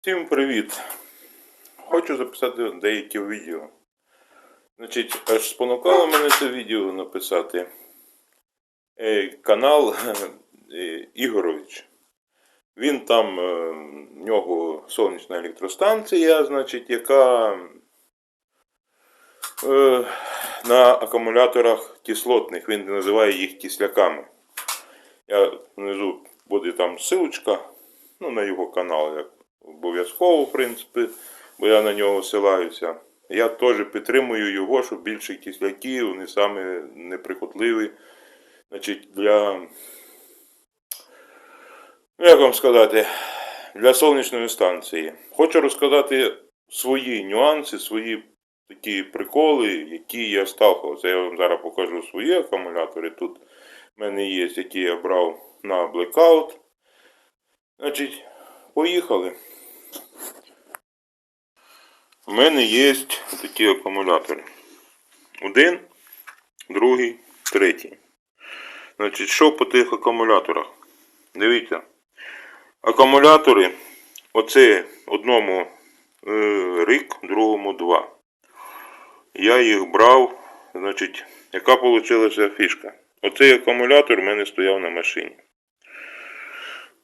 Всім привіт! Хочу записати деякі відео. Значить, аж спонукало мене це відео написати е, канал е, Ігорович. Він там, е, в нього сонячна електростанція, значить, яка на акумуляторах кислотних, він називає їх кисляками. Я внизу буде там ссылочка ну, на його канал, як обов'язково, в принципі, бо я на нього ссилаюся. Я теж підтримую його, що більше кисляки, вони саме неприхотливі. Значить, для. ну, Як вам сказати, для сонячної станції. Хочу розказати свої нюанси, свої такі приколи, які я сталкувався. Я вам зараз покажу свої акумулятори. Тут в мене є, які я брав на Blackout. Значить, поїхали. У мене є такі акумулятори. Один, другий, третій. Значить, що по тих акумуляторах? Дивіться. Акумулятори, оце одному е, рік, другому два. Я їх брав, значить, яка вийшла фішка? Оцей акумулятор в мене стояв на машині.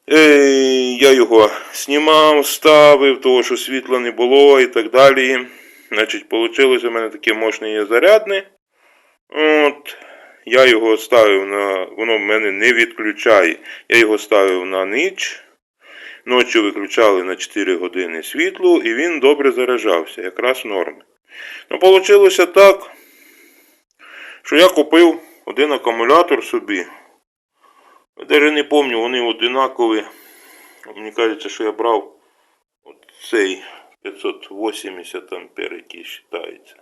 Я його знімав, ставив, того, що світла не було і так далі. Значить, вийшло у мене таке мощне зарядне. От, я його ставив на. Воно в мене не відключає. Я його ставив на ніч. Ночі виключали на 4 години світло, і він добре заряджався, якраз норми. Ну, вийшло так, що я купив один акумулятор собі. Я навіть не пам'ятаю, вони одинакові. Мені кажеться, що я брав цей 580 ампер, який вважається.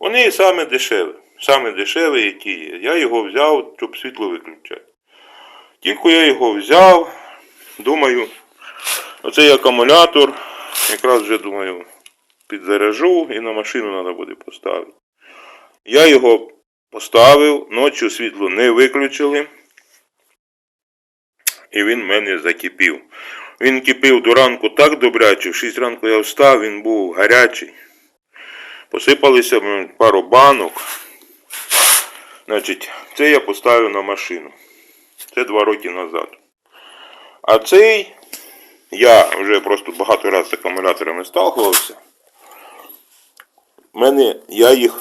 Вони саме дешеві. Саме дешеві, які є. Я його взяв, щоб світло виключати. Тільки я його взяв, думаю, оцей акумулятор, якраз вже думаю, підзаряжу і на машину треба буде поставити. Я його поставив, ночі світло не виключили. І він мене закипів. Він кипів до ранку так добряче, в 6 ранку я встав, він був гарячий. Посипалися пару банок. Значить, це я поставив на машину. Це два роки назад. А цей я вже просто багато разів з акумуляторами сталкувався. Мене, я їх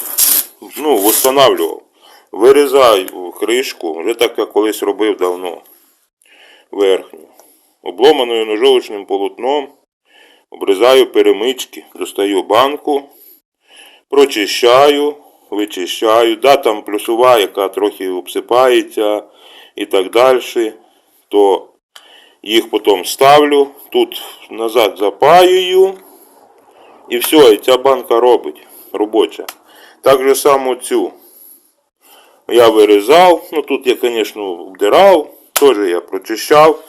ну, встановлював. Вирізаю кришку, вже так я колись робив давно верхню. Обломаною ножовичним полотном обрізаю перемички, достаю банку, прочищаю, вичищаю. Да, там плюсова, яка трохи обсипається і так далі, то їх потім ставлю, тут назад запаюю. І все, і ця банка робить робоча. Так же само цю. Я вирізав, ну тут я, звісно, обдирав, теж я прочищав.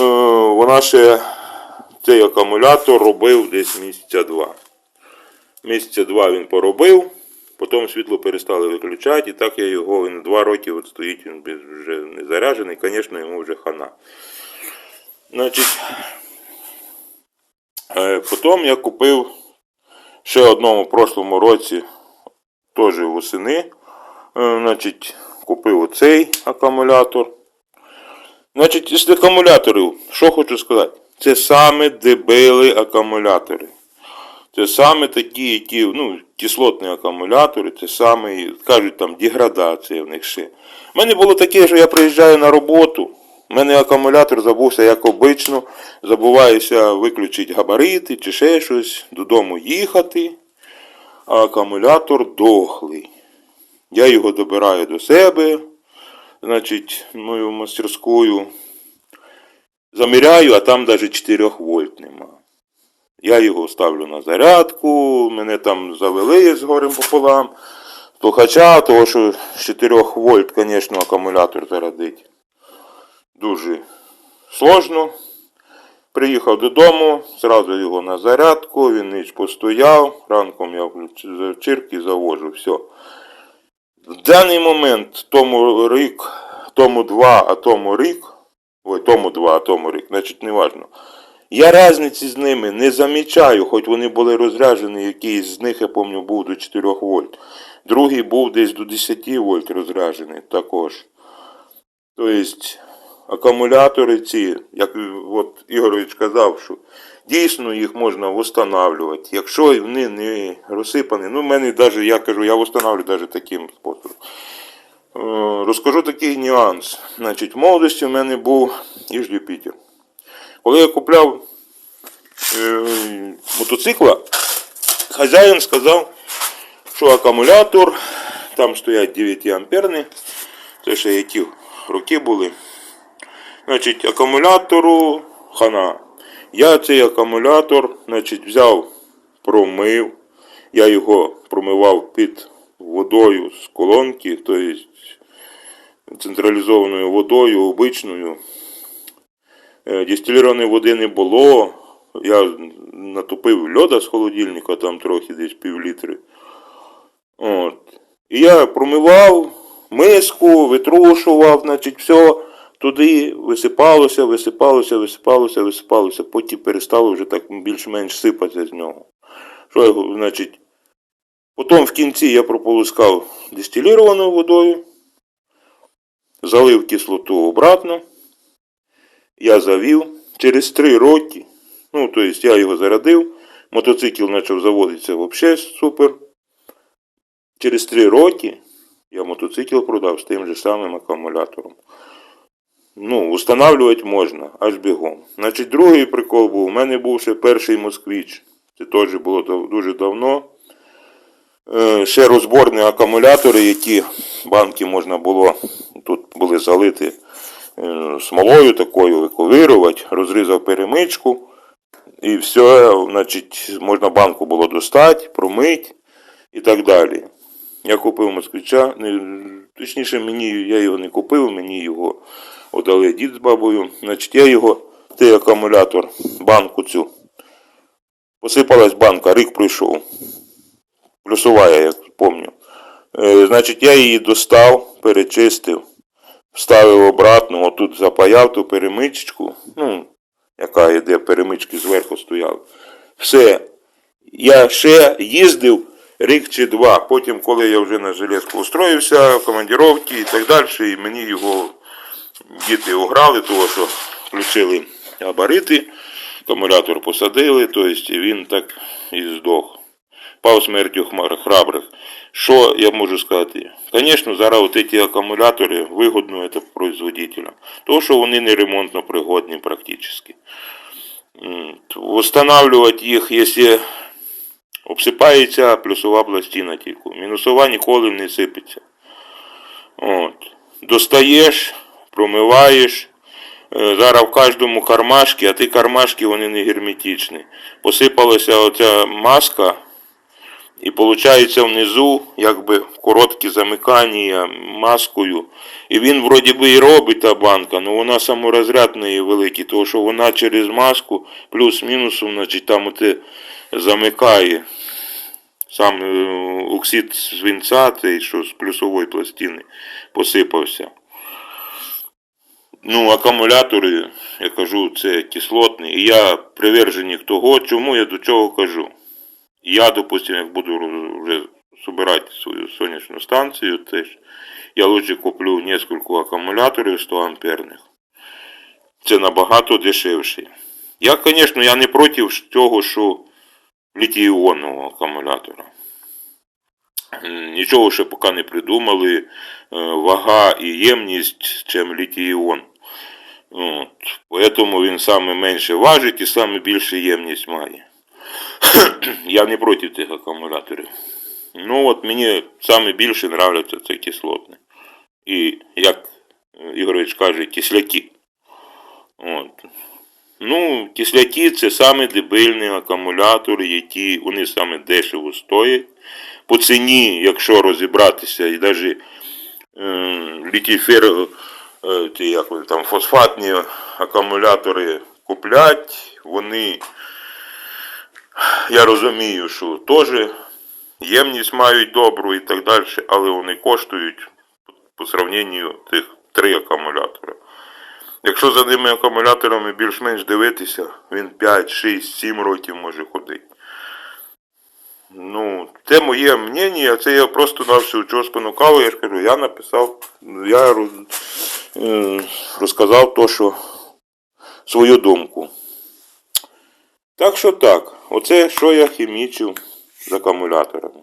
Е, вона ще цей акумулятор робив десь місяця два. Місяця два він поробив, потім світло перестали виключати, і так я його він два роки от стоїть, він вже не заряджений, звісно, йому вже хана. Значить, е, потім я купив ще одному в прошлому році, теж восени. Е, Значить, купив оцей акумулятор. Значить, із акумуляторів, що хочу сказати, це саме дебили акумулятори. Це саме такі, які, ну, кислотні акумулятори, це саме, кажуть, там деградація в них ще. У мене було таке, що я приїжджаю на роботу, у мене акумулятор забувся, як обично, забуваюся виключити габарити чи ще щось, додому їхати, а акумулятор дохлий. Я його добираю до себе, значить, мою мастерською. Заміряю, а там навіть 4 вольт нема. Я його ставлю на зарядку, мене там завели з горем пополам. Слухача, того що з 4 вольт, звісно, акумулятор зарядить. Дуже сложно. Приїхав додому, зразу його на зарядку, він ніч постояв, ранком я в чирки завожу, все. В даний момент тому рік, тому два, а тому рік, ой, тому два, а тому рік, значить не важно. Я різниці з ними не замічаю, хоч вони були розряджені, якийсь з них, я пам'ятаю, був до 4 вольт. Другий був десь до 10 вольт розряджений також. Тобто акумулятори ці, як от Ігорович казав, що дійсно їх можна встановлювати. Якщо вони не розсипані, ну в мене навіть, я кажу, я встановлюю навіть таким способом. Е, Розкажу такий нюанс. Значить, в молодості в мене був Іж Юпітер. Коли я купляв е, мотоцикла, хазяїн сказав, що акумулятор, там стоять 9 амперні, це ще які роки були. Значить, акумулятору хана. Я цей акумулятор значить, взяв, промив. Я його промивав під водою з колонки, тобто централізованою водою, обичною. Е, Дистилірованої води не було. Я натопив льода з холодильника, там трохи десь пів літри. І я промивав миску, витрушував, значить, все туди висипалося, висипалося, висипалося, висипалося. Потім перестало вже так більш-менш сипатися з нього. Що, значить, потім в кінці я прополоскав дистилірованою водою, залив кислоту обратно. Я завів через три роки. Ну, тобто я його зарядив. Мотоцикл почав заводитися взагалі супер. Через три роки я мотоцикл продав з тим же самим акумулятором. Ну, встановлювати можна, аж бігом. Значить, другий прикол був, у мене був ще перший москвич. Це теж було дуже давно. Е, ще розборні акумулятори, які банки можна було, тут були залиті е, смолою такою, виковирувати, розрізав перемичку. І все, значить, можна банку було достати, промити і так далі. Я купив москвича, точніше, мені, я його не купив, мені його отдали дід з бабою. Значить, я його, той акумулятор, банку цю. Посипалась банка, рік пройшов. Плюсова, я пам'ятаю. Е, значить, я її достав, перечистив, вставив обратно, отут запаяв ту перемичку, ну, яка йде, перемички зверху стояли. Все. Я ще їздив рік чи два. Потім, коли я вже на железку устроївся, в командировки і так далі, і мені його діти ограли, того що включили габарити, акумулятор посадили, тобто він так і здох. Пав смертю храбрих. Що я можу сказати? Звісно, зараз от ці акумулятори вигодно це производителям. Тому що вони не ремонтно пригодні практично. Восстанавливать їх, якщо обсипається плюсова пластина тільки. Мінусова ніколи не сипеться. От. Достаєш, промиваєш. Е, Зараз в кожному кармашці, а ті кармашки вони не герметичні. Посипалася оця маска, і виходить внизу, якби короткі замикання маскою. І він вроді би і робить та банка, але вона саморозряд неї великий, тому що вона через маску плюс-мінусом, значить там оте замикає. Сам е, оксид свинця, цей, що з плюсової пластини посипався. Ну, акумулятори, я кажу, це кислотні. І я приверженик того, чому я до чого кажу. Я, допустим, як буду вже збирати свою сонячну станцію, теж, я лучше куплю несколько акумуляторів 100 амперних. Це набагато дешевше. Я, звісно, я не проти того, що літій-іонного акумулятора. Нічого ще поки не придумали. Е, Вага і ємність, чим літій-іон. Поэтому він саме менше важить і саме більше ємність має. Я не проти тих акумуляторів. Ну от мені саме більше нравляться це кислотне. І як Ігорович каже, кисляки. От. Ну, кисляки це саме дебильні акумулятори, які вони саме дешево стоять. По ціні, якщо розібратися, і навіть е, літій-фер, е, як там, фосфатні акумулятори куплять, вони, я розумію, що теж ємність мають добру і так далі, але вони коштують по сравненню тих три акумулятора. Якщо за ними акумуляторами більш-менш дивитися, він 5, 6, 7 років може ходити. Ну, це моє мнення, це я просто на всю чого спонукав, я ж кажу, я написав, я е, розказав то, що свою думку. Так що так, оце що я хімічив з акумуляторами.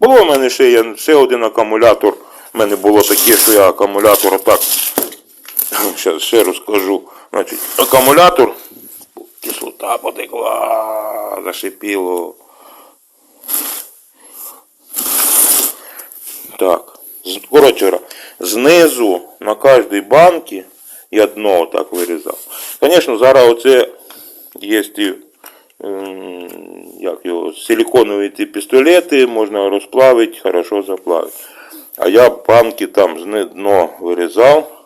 Було в мене ще, є, ще один акумулятор. У мене було таке, що я акумулятор отак. Зараз ще розкажу. Значить, акумулятор. Кислота потекла, зашипіло. Так. Коротше, знизу на кожній банці я дно так вирізав. Звісно, зараз оце є ті, як його, силиконові ті пістолети, можна розплавити, хорошо заплавити. А я банки там зни- дно вирізав,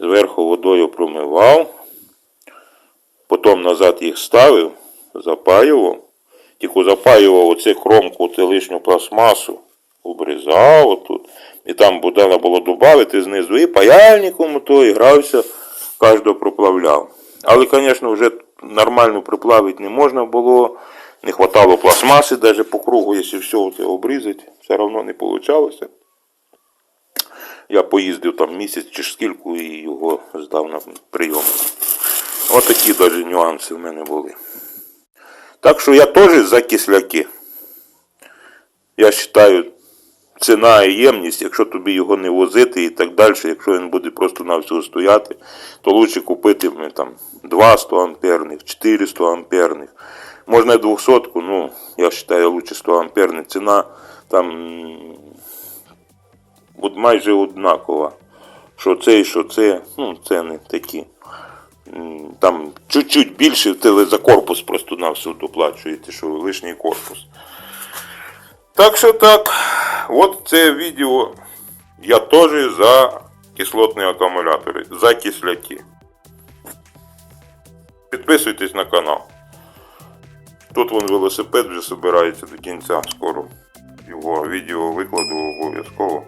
зверху водою промивав, потім назад їх ставив, запаював, тільки запаював оце кромку, оце лишню пластмасу, обрізав отут. І там будемо було додати знизу і паяльником то і грався, кожного проплавляв. Але, звісно, вже нормально приплавити не можна було. Не хватало пластмаси навіть по кругу, якщо все це обрізати, все одно не вийшло. Я поїздив там місяць чи скільки і його здав на прийом. Ось такі навіть нюанси в мене були. Так що я теж за кисляки. Я вважаю, ціна і ємність, якщо тобі його не возити і так далі, якщо він буде просто на всього стояти, то краще купити там 2 100 амперних, 400 амперних. Можна і 200, ну, я вважаю, лучше 100 амперних. Ціна там майже однакова. Що це і що це, ну, ціни такі. Там чуть-чуть більше, це ви за корпус просто на все доплачуєте, що лишній корпус. Так що так, от це відео я теж за кислотні акумулятори, за кисляки. Підписуйтесь на канал. Тут вон велосипед вже збирається до кінця скоро. Його відео викладу обов'язково.